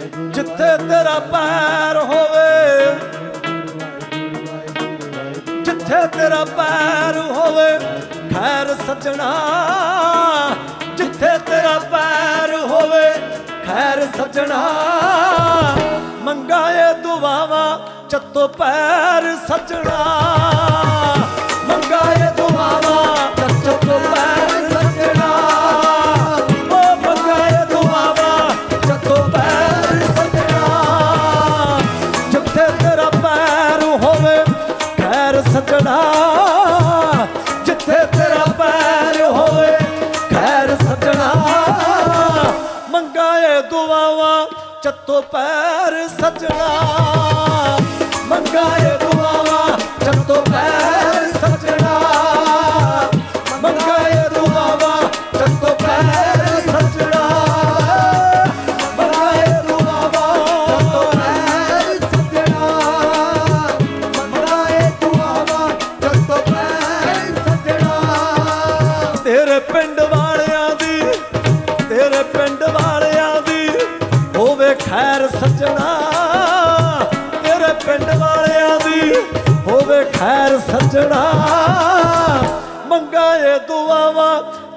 ਜਿੱਥੇ ਤੇਰਾ ਪੈਰ ਹੋਵੇ। ਜਿੱਥੇ ਤੇਰਾ ਪੈਰ ਹੋਵੇ, ਖੈਰ ਸਜਣਾ। ਜਿੱਥੇ ਤੇਰਾ ਪੈਰ ਹੋਵੇ, ਖੈਰ ਸਜਣਾ। ਮੰਗਾਏ ਦੁਆਵਾ, ਚੱਤੋ ਪੈਰ ਸਜਣਾ। ਦੁਆਵਾ ਚੱਤੋ ਪੈਰ ਸਜਣਾ। ਮੰਗਾਏ ਦੁਆਵਾ ਚੱਤੋ ਪੈਰ ਸੱਜਣਾ ਤੇਰੇ ਪਿੰਡ ਵਾਲਿਆਂ ਦੀ ਹੋਵੇ ਖੈਰ ਸੱਜਣਾ। ਮੰਗਾ ਏ ਦੁਆਵਾ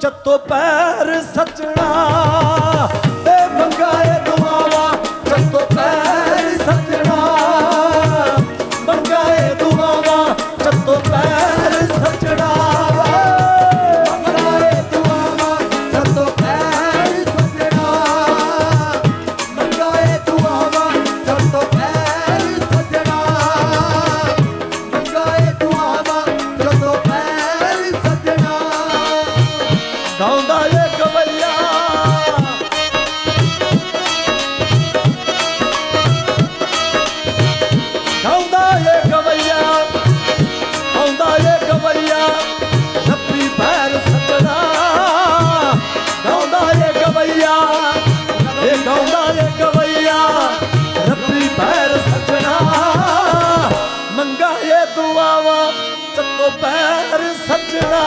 ਚੱਤੋ ਪੈਰ ਸੱਜਣਾ। ਦੁਆਵਾ ਚੱਕੋ ਪੈਰ ਸੱਜਣਾ।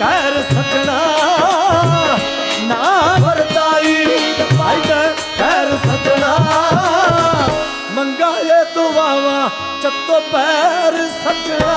ਕਰ ਸਜਣਾ ਨਾ ਵਰਤਾਈ ਭਾਈ ਕਰ ਸਜਣਾ ਮੰਗਾਏ ਦੁਆਵਾ ਚੱਤੋ ਪੈਰ ਸਜਣਾ